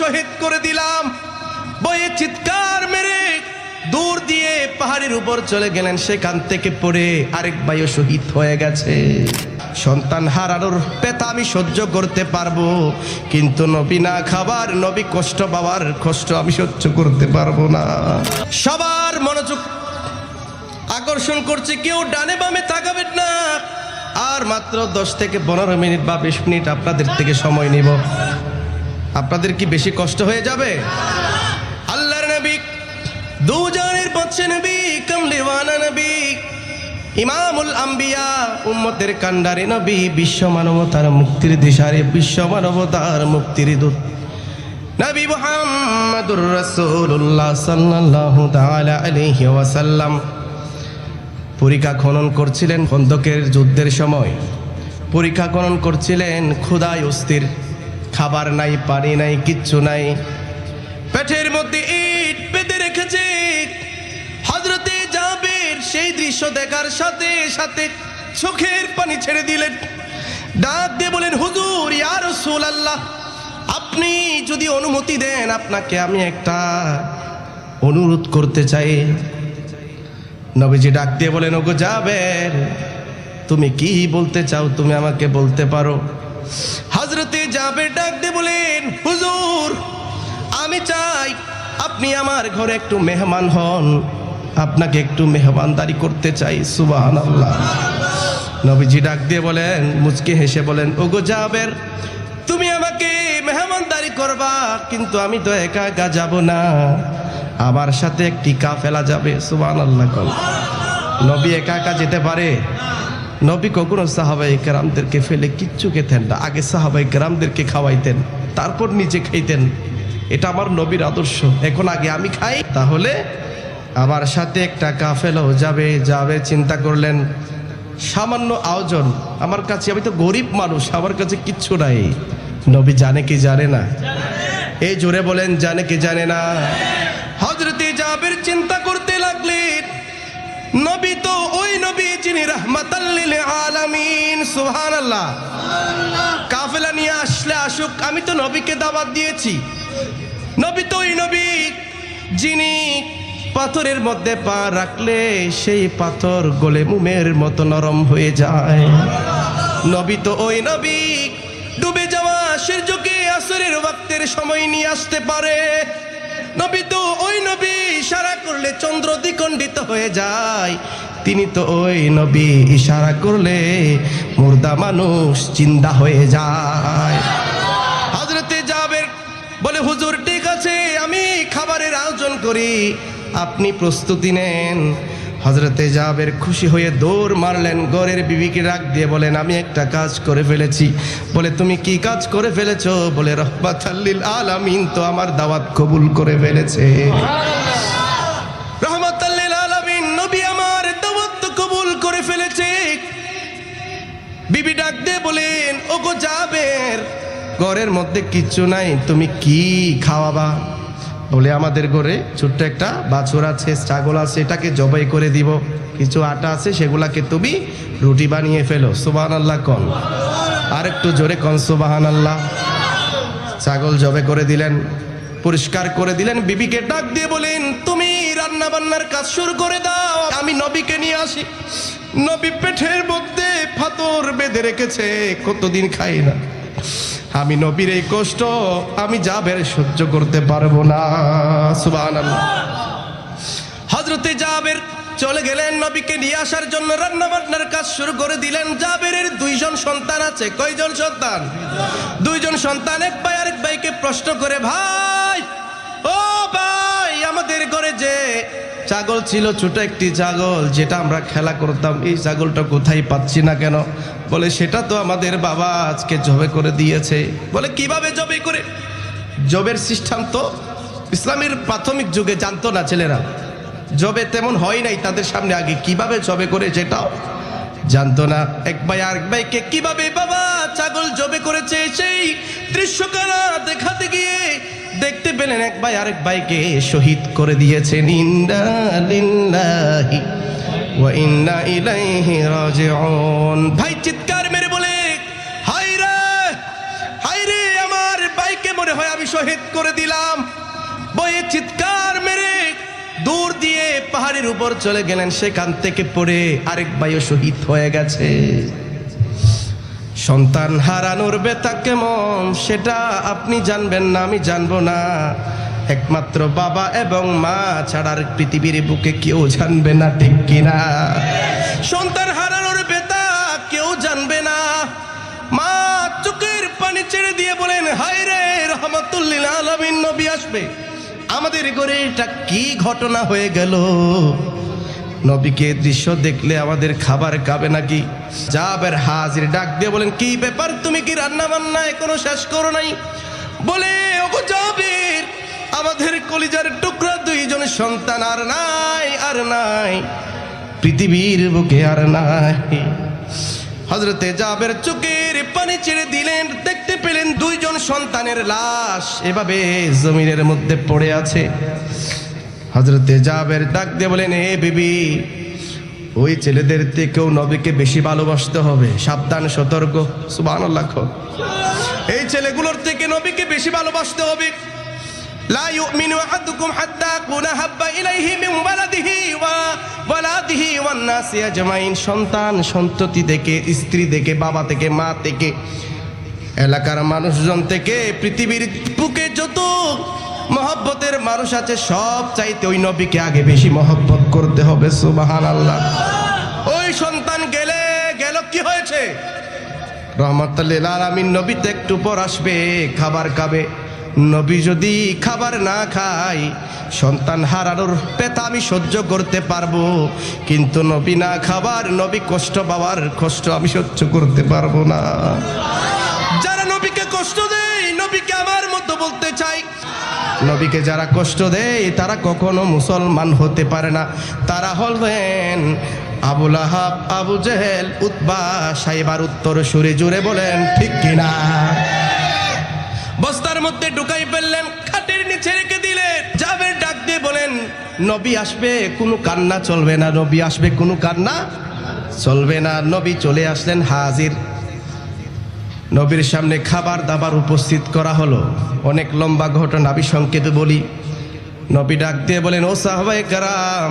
শহীদ করে দিলাম। বয়ে চিৎকার মেরে দূর দিয়ে পাহাড়ের উপর চলে গেলেন, সেখান থেকে পড়ে আরেক ভাইও শহীদ হয়ে গেছে। সন্তান হারানোর পেতা আমি সহ্য করতে পারব, কিন্তু নবী না খাবার, নবী কষ্ট পাওয়ার কষ্ট আমি সহ্য করতে পারব না। সবার মনোযোগ আকর্ষণ করছে, কেউ ডানে বামে তাকাবেন না। আর মাত্র দশ থেকে পনেরো মিনিট বা বিশ মিনিট আপনাদের থেকে সময় নিব। আপনাদের কি বেশি কষ্ট হয়ে যাবে? আল্লাহর নবী, দুজনের পচ্ছে নবী, কামলিওয়ানা নবী, ইমামুল আম্বিয়া, উম্মতের কান্ডারে নবী, বিশ্ব মানবতার মুক্তির দিশারে, বিশ্ব মানবতার মুক্তির দূত। নবী মুহাম্মদুর রাসূলুল্লাহ সাল্লাল্লাহু তাআলা আলাইহি ওয়াসাল্লাম পরীক্ষা খনন করছিলেন খন্দকের যুদ্ধের সময়। পরীক্ষা খনন করছিলেন ক্ষুদায় অস্থির। খাবার নাই, পানি নাই, কিচ্ছু নাই। পেটের মধ্যে ইট বেঁধে রেখেছে। হজরতে জাবের সেই দৃশ্য দেখার সাথে সাথে চোখের পানি ছেড়ে দিলেন। ডাক দিয়ে বলেন, হুজুর, ইয়া আল্লাহ আপনি যদি অনুমতি দেন, আপনাকে আমি একটা অনুরোধ করতে চাই। নবীজি ডাক দিয়ে বলেন, ওগো যাবের তুমি কি বলতে চাও? তুমি আমাকে বলতে পারো? হজরতে যাবে ডাক দিয়ে বলেন, হুজুর, আমি চাই আপনি আমার ঘরে একটু মেহমান হন। আপনাকে একটু মেহমানদারি করতে চাই সুবাহান আল্লাহ নবীজি ডাক দিয়ে বলেন, মুচকি হেসে বলেন, ওগো যাবের তুমি আমাকে মেহমানদারি করবা, কিন্তু আমি তো একা একা যাব না। আমার সাথে একটি কাফেলা যাবে সুবান আল্লাহ নবী একা একা যেতে পারে? নবী কখনো সাহাবাই গ্রামদেরকে ফেলে কিচ্ছু খেতেন না। আগে সাহাবাই গ্রামদেরকে খাওয়াইতেন, তারপর নিজে খাইতেন। এটা আমার নবীর আদর্শ। এখন আগে আমি খাই, তাহলে আমার সাথে একটা কাফেলাও যাবে যাবে, চিন্তা করলেন। সামান্য আয়োজন। আমার কাছে, আমি তো গরিব মানুষ, আমার কাছে কিচ্ছু নাই। নবী জানে কি জানে না? এই জোরে বলেন, জানে কি জানে না? হজরতে জাবের চিন্তা করতে লাগলেন। নবী তো ওই রহমাতাল্লিল আলামিন সুবহানাল্লাহ। কাফেলা নিয়ে আসলে আসুক আমি তো নবীকে দাওয়াত দিয়েছি। নবী তো নবী যিনি পাথরের মধ্যে পা রাখলে সেই পাথর গলে মুমের মতো নরম হয়ে যায়। নবী তো ওই নবী ডুবে যাওয়া সূর্যকে আসরের ওয়াক্তের সময় নিয়ে আসতে পারে। নবী তো ওই নবী ইশারা করলে চন্দ্র দ্বিখণ্ডিত হয়ে যায়। তিনি তো ওই নবী ইশারা করলে মুর্দা মানুষ চিন্তা হয়ে যায়। হজরতে যাবের বলে, হুজুর, ঠিক আছে, আমি খাবারের আয়োজন করি, আপনি প্রস্তুতি নেন। হজরতে জাবের খুশি হয়ে দৌড় মারলেন, গড়ের বিবিকে ডাক দিয়ে বলেন, আমি একটা কাজ করে ফেলেছি। বলে, তুমি কি কাজ করে ফেলেছ? বলে রহমাতাল্লিল আলামিন তো আমার দাওয়াত কবুল করে ফেলেছে। ঘরের মধ্যে কিচ্ছু নাই, তুমি কি খাওয়াবা? বলে আমাদের ঘরে ছোট্ট একটা বাছুর আছে, ছাগল আছে, এটাকে জবাই করে দিব। কিছু আটা আছে, সেগুলাকে তুমি রুটি বানিয়ে ফেলো। সুবাহান আল্লাহ কন। আর একটু জোরে কন সুবাহান আল্লাহ ছাগল জবে করে দিলেন, পরিষ্কার করে দিলেন, বিবিকে ডাক দিয়ে বলেন, তুমি রান্না বান্নার কাজ শুরু করে দাও, আমি নবীকে নিয়ে আসি। নবী পেটের মধ্যে ফাতর বেঁধে রেখেছে, কতদিন খাই না। আমি নবীর এই কষ্ট, আমি যাবের সহ্য করতে পারব না। সুবান হজরতে জাবের চলে গেলেন নবীকে নিয়ে আসার জন্য রান্না বান্নার কাজ শুরু করে দিলেন। জাবেরের দুইজন সন্তান আছে। কয়জন সন্তান? দুইজন সন্তান। এক ভাই, আরেক ভাইকে প্রশ্ন করে, ভাই, ও ভাই, আমাদের ঘরে যে ছাগল ছিল ছোট একটি ছাগল, যেটা আমরা খেলা করতাম। এই ছাগলটা কোথায় পাচ্ছি না কেন? বলে, সেটা তো আমাদের বাবা আজকে জবে করে দিয়েছে। বলে, কীভাবে জবে করে? জবের সিস্টেম তো ইসলামের প্রাথমিক যুগে জানতো না ছেলেরা। জবে তেমন হয় নাই তাদের সামনে আগে। কীভাবে জবে করে সেটাও জানতো না। এক ভাই আরেক ভাইকে, কীভাবে বাবা ছাগল জবে করেছে? সেই দৃশ্যকালা দেখাতে গিয়ে দেখতে পেলেন এক ভাই, আরেক ভাইকে শহীদ করে রাজিউন। ভাই চিৎকার মেরে বলে, হায় রে হায় রে, আমার ভাইকে মনে হয় আমি শহীদ করে দিলাম। বয়ে চিৎকার মেরে দূর দিয়ে পাহাড়ের উপর চলে গেলেন। সেখান থেকে পড়ে আরেক ভাইও শহীদ হয়ে গেছে। সন্তান হারানোর বেতা কেমন সেটা আপনি জানবেন না, আমি জানব না। একমাত্র বাবা এবং মা ছাড়ার পৃথিবীর বুকে কেউ জানবে না, ঠিক কিনা সন্তান হারানোর বেতা কেউ জানবে না। মা চোখের পানি ছেড়ে দিয়ে বলেন, হায় রে রহমতুল্লিল আলমিন, নবী আসবে। আমাদের ঘরে এটা কি ঘটনা হয়ে গেল? নবীকে দৃশ্য দেখলে আমাদের খাবার খাবে নাকি? জাবের হাজির ডাক দিয়ে বলেন, কি ব্যাপার? তুমি কি রান্না বান্না এখনও শেষ করো নাই? বলে, ওগো আমাদের কলিজার টুকরা দুইজন সন্তান আর নাই আর নাই। পৃথিবীর বুকে আর নাই। হজরতে জাবের চোখের পানি ছেড়ে দিলেন, দেখতে পেলেন দুইজন সন্তানের লাশ এভাবে জমিনের মধ্যে পড়ে আছে। হজরতে জাবের ডাক দিয়ে বলেন এ বিবি ওই ছেলেদের থেকেও নবীকে বেশি ভালোবাসতে হবে সাবধান সতর্ক সুবাহ এই ছেলেগুলোর থেকে নবীকে বেশি ভালোবাসতে হবে لا يؤمن أحدكم حتى أكون أحب إليه من ولده وولده والناس أجمعين সন্তান সন্ততি থেকে স্ত্রী থেকে বাবা থেকে মা থেকে এলাকার মানুষজন থেকে পৃথিবীর বুকে যত মহব্বতের মানুষ আছে, সব চাইতে ওই নবীকে আগে বেশি মহব্বত করতে হবে সুবাহান আল্লাহ ওই সন্তান গেলে, গেল কি হয়েছে? রহমতুল্লিল আলমিন নবীতে একটু পর আসবে, খাবার খাবে। নবী যদি খাবার না খায়, সন্তান হারানোর পেতা আমি সহ্য করতে পারব। কিন্তু নবী না খাবার, নবী কষ্ট পাওয়ার কষ্ট আমি সহ্য করতে পারব না। যারা নবীকে কষ্ট দেয়, নবীকে আমার মতো বলতে চাই নবীকে যারা কষ্ট দেয়, তারা কখনো মুসলমান হতে পারে না। তারা হলেন আবুল আহাব আবু জেহেল, উতবা সাইবার উত্তর সুরে জুড়ে বলেন, ঠিক কিনা বস্তার মধ্যে ঢুকাই ফেললেন, খাটের নিচে রেখে দিলেন। যাবের ডাক দিয়ে বলেন, নবী আসবে, কোনো কান্না চলবে না। নবী আসবে, কোনো কান্না চলবে না। নবী চলে আসলেন হাজির। নবীর সামনে খাবার দাবার উপস্থিত করা হলো। অনেক লম্বা ঘটনা আমি সংক্ষেপে বলি। নবী ডাক দিয়ে বলেন, ও সাহবাই কারাম,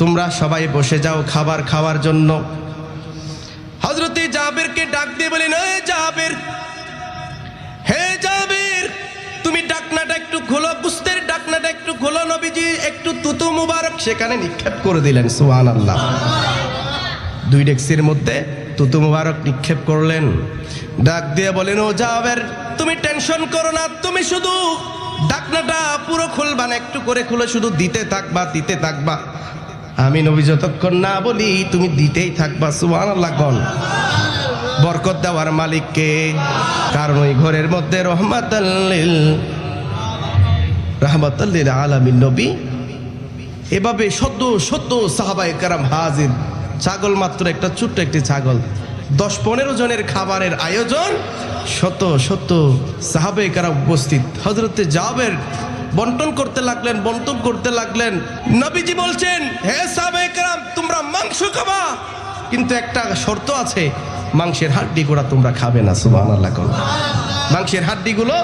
তোমরা সবাই বসে যাও খাবার খাওয়ার জন্য। হজরতে জাবেরকে ডাক দিয়ে বলেন, এ জাবের, হে জাবের, তুমি ডাকনাটা একটু খোলো, কুস্তের ডাকনাটা একটু খোলো, নবীজি একটু তুতু মুবারক সেখানে নিক্ষেপ করে দিলেন সুহান আল্লাহ দুই ডেক্সির মধ্যে তুতু মুবারক নিক্ষেপ করলেন। ডাক দিয়ে বলেন, ও জাবের, তুমি টেনশন করো না, তুমি শুধু ডাকনাটা পুরো খুলবা না, একটু করে খুলে শুধু দিতে থাকবা দিতে থাকবা। আমি নবী যতক্ষণ না বলি, তুমি দিতেই থাকবা সুমান আল্লাহ বরকত দেওয়ার মালিককে, কারণ ওই ঘরের মধ্যে রহমাতাল্লিল রহমাতাল্লিল আলামিন নবী। এভাবে সদ্য সদ্য সাহাবাই কারাম হাজির। ছাগল মাত্র একটা, ছোট্ট একটি ছাগল। দশ পনেরো জনের খাবারের আয়োজন শত শত সাহাবে কারাম উপস্থিত। হজরতে জাবের বন্টন করতে লাগলেন, বন্টন করতে লাগলেন। নবীজি বলছেন, হে সাহাবে কারাম, তোমরা মাংস খাবা। কিন্তু একটা শর্ত আছে, মাংসের হাড্ডি গোড়া তোমরা খাবে না সুবাহ আল্লাহ মাংসের হাড্ডিগুলো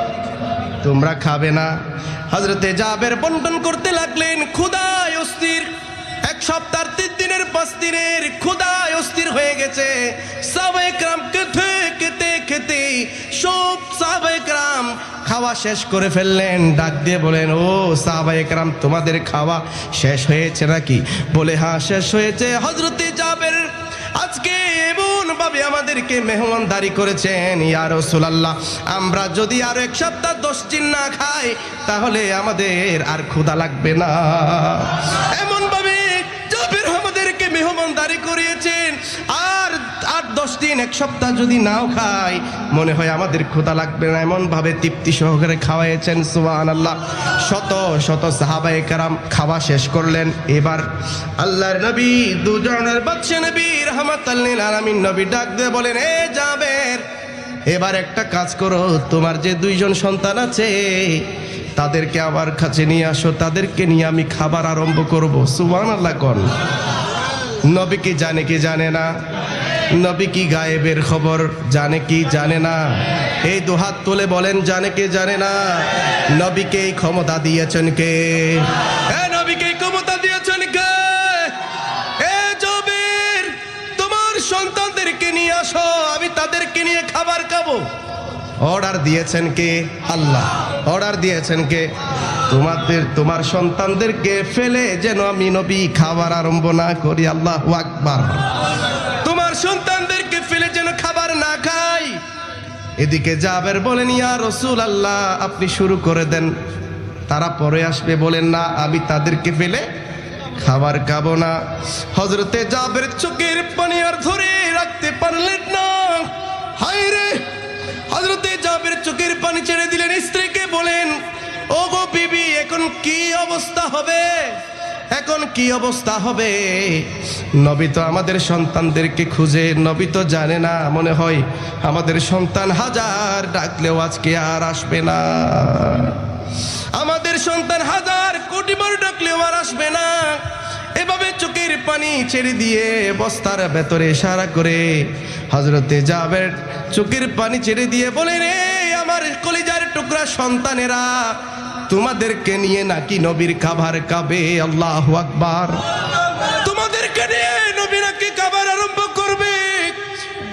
তোমরা খাবে না। হজরতে জাবের বন্টন করতে লাগলেন ক্ষুদায় অস্থির সপ্তাহ তিন দিনের, পাঁচ দিনের ক্ষুদায় অস্থির হয়ে গেছে। সাবেকরাম খেতে খেতে খেতে সব সাবেকরাম খাওয়া শেষ করে ফেললেন। ডাক দিয়ে বলেন, ও সাহাবাইকরাম তোমাদের খাওয়া শেষ হয়েছে নাকি? বলে হ্যাঁ শেষ হয়েছে। হজরতে জাবের আজকে এমন ভাবে আমাদেরকে মেহমানদারি করেছেন। ইয়া রাসূলুল্লাহ, আমরা যদি আরও এক সপ্তাহ দশ দিন না খাই, তাহলে আমাদের আর ক্ষুধা লাগবে না। এমন ভাবে জাবের আমাদেরকে মেহমানদারি করিয়েছেন আর আট দশ দিন, এক সপ্তাহ যদি নাও খাই, মনে হয় আমাদের ক্ষুধা লাগবে না। এমন ভাবে তৃপ্তি সহকারে খাওয়াইছেন সুবান আল্লাহ শত শত সাহাবায়ে কারাম খাওয়া শেষ করলেন। এবার আল্লাহর নবী, দুজনের বাদশা নবী রহমাতাল্লিল আলামিন নবী ডাক দিয়ে বলেন, এ জাবের, এবার একটা কাজ করো। তোমার যে দুইজন সন্তান আছে, তাদেরকে আমার কাছে নিয়ে আসো। তাদেরকে নিয়ে আমি খাবার আরম্ভ করব। সুবান আল্লাহ কন। নবী কি জানে কি জানে না? নবী কি গায়েবের খবর? জানে কি, জানে না। এই দুহাত তুলে বলেন, জানে কে, জানে না। নবীকে ক্ষমতা দিয়েছেন কে? ক্ষমতা দিয়েছেন কে? তোমার সন্তানদেরকে নিয়ে আসো, আমি তাদেরকে নিয়ে খাবার খাব। অর্ডার দিয়েছেন কে? আল্লাহ। অর্ডার দিয়েছেন কে? তোমাদের, তোমার সন্তানদেরকে ফেলে যেন আমি নবী খাবার আরম্ভ না করি। আল্লাহ আকবার। সন্তানদেরকে ফেলে যেন খাবার না খাই। এদিকে জাবের বলেন, ইয়া রসুল আল্লাহ আপনি শুরু করে দেন। তারা পরে আসবে বলেন, না, আমি তাদেরকে ফেলে খাবার খাব না। হজরতে জাবের চোখের পানি আর ধরে রাখতে পারলেন না। হায় রে! হজরতে জাবের চোখের পানি ছেড়ে দিলেন স্ত্রীকে বলেন, ও গো বিবি, এখন কি অবস্থা হবে? এখন কি অবস্থা হবে? নবী তো আমাদের সন্তানদেরকে খুঁজে, নবী তো জানে না, মনে হয় আমাদের সন্তান হাজার, ডাকলেও আজকে আর আসবে না। আমাদের সন্তান হাজার, কোটি বার ডাকলেও আর আসবে না। এভাবে চোখের পানি ছেড়ে দিয়ে বস্তার ভেতরে সারা করে হজরতে যাবের চোখের পানি ছেড়ে দিয়ে বলে, রে আমার কলিজার টুকরা সন্তানেরা, তোমাদেরকে নিয়ে নাকি নবীর খাবার খাবে? আল্লাহ আকবার। নিয়ে নবী নাকি খাবার আরম্ভ করবে।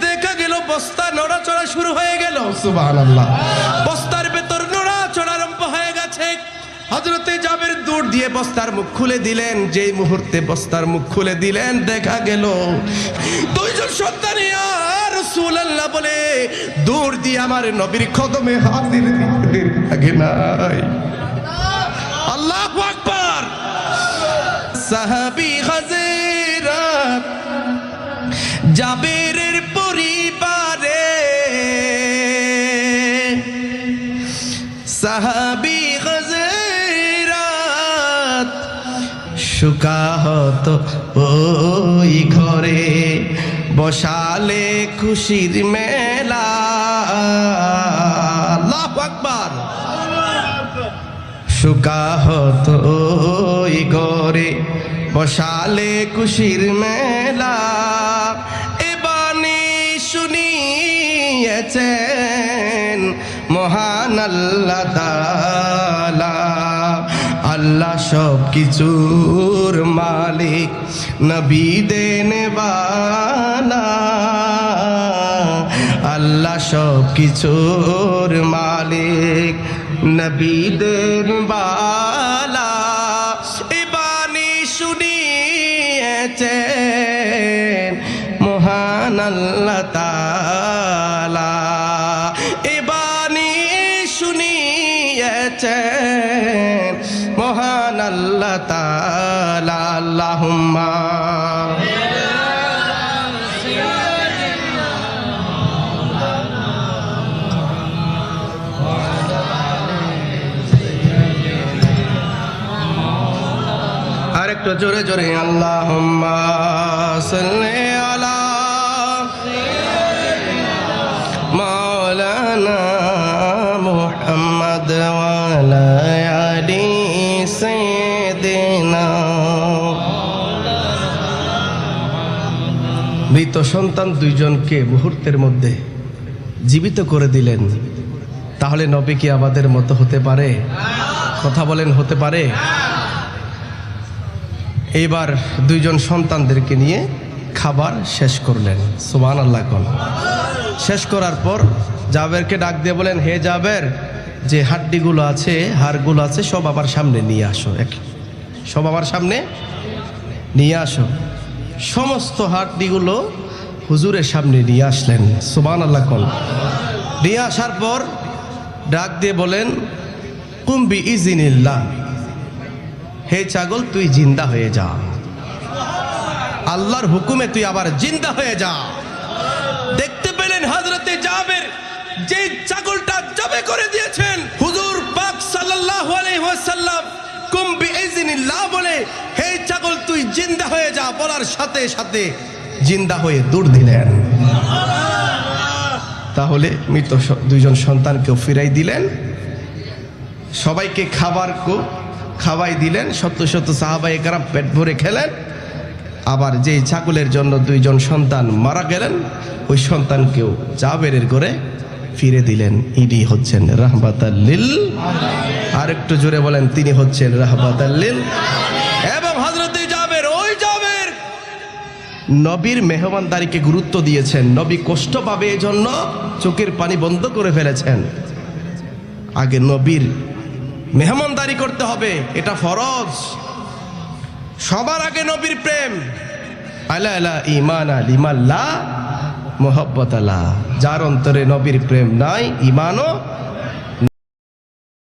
দেখা গেল বস্তা নড়াচড়া শুরু হয়ে গেল। বস্তার ভেতর নড়াচড়া আরম্ভ হয়ে গেছে। হজরতে জাবের দৌড় দিয়ে বস্তার মুখ খুলে দিলেন। যেই মুহূর্তে বস্তার মুখ খুলে দিলেন, দেখা গেল দুইজন সন্তান রসুল আল্লাহ বলে দৌড় দিয়ে আমার নবীর কদমে হাজির দিতে আগে নাই। আল্লাহ আকবার। সাহাবি হাজিরা জাবেরের পরিবারে সাহাবি হাজিরাত সুকাহত ওই ঘরে বসালে খুশির মেলা। আল্লাহু আকবার। সুকাহত ওই ঘরে বসালে খুশির মেলা। মহান আল্লাহ দালা আল্লাহ সব কিছুর মালিক, নবী দেনবালা আল্লাহ সব কিছুর মালিক, নবী দেনবালা তাআলা আল্লাহুম্মা। আর একটু জোরে জোরে আল্লাহুম্মা সাল্লি মৃত সন্তান দুইজনকে মুহূর্তের মধ্যে জীবিত করে দিলেন। তাহলে নবী কি আমাদের মতো হতে পারে? কথা বলেন, হতে পারে? এইবার দুইজন সন্তানদেরকে নিয়ে খাবার শেষ করলেন। সুবান আল্লাহ কন। শেষ করার পর জাবেরকে ডাক দিয়ে বলেন, হে জাবের, যে হাড্ডিগুলো আছে, হাড়গুলো আছে, সব আবার সামনে নিয়ে আসো। এক, সব আবার সামনে নিয়ে আসো। সমস্ত হাড্ডিগুলো হুজুরের সামনে নিয়ে আসলেন। সুবান আল্লাহ কন। নিয়ে আসার পর ডাক দিয়ে বলেন কুম্বি ইজিনিল্লাহ হে ছাগল, তুই জিন্দা হয়ে যা। আল্লাহর হুকুমে তুই আবার জিন্দা হয়ে যা। দেখতে পেলেন হাজরতে জাবের যে ছাগলটা জবে করে দিয়েছেন। হুজুর পাক সাল্লাল্লাহু আলাইহি ওয়াসাল্লাম কুম বিইজনিল্লাহ বলে, হে বলার সাথে সাথে জিন্দা হয়ে দৌড় দিলেন। তাহলে মৃত দুইজন সন্তানকেও ফিরাই দিলেন। সবাইকে খাবার খাওয়াই দিলেন। শত শত সাহাবাই কারাম পেট ভরে খেলেন। আবার যেই ছাগলের জন্য দুইজন সন্তান মারা গেলেন, ওই সন্তানকেও জাবেরের করে ফিরে দিলেন। ইনি হচ্ছেন রাহমাতাল্লিল আর একটু জোরে বলেন, তিনি হচ্ছেন রাহমাতাল্লিল এবং হজরত জাবের ওই জাবের নবীর মেহমানদারিকে গুরুত্ব দিয়েছেন। নবী কষ্ট পাবে এই জন্য চোখের পানি বন্ধ করে ফেলেছেন। আগে নবীর মেহমানদারি করতে হবে, এটা ফরজ। সবার আগে নবীর প্রেম। আলা আলা ইমান আলিমাল্লা মোহব্বত আলা যার অন্তরে নবীর প্রেম নাই ইমানও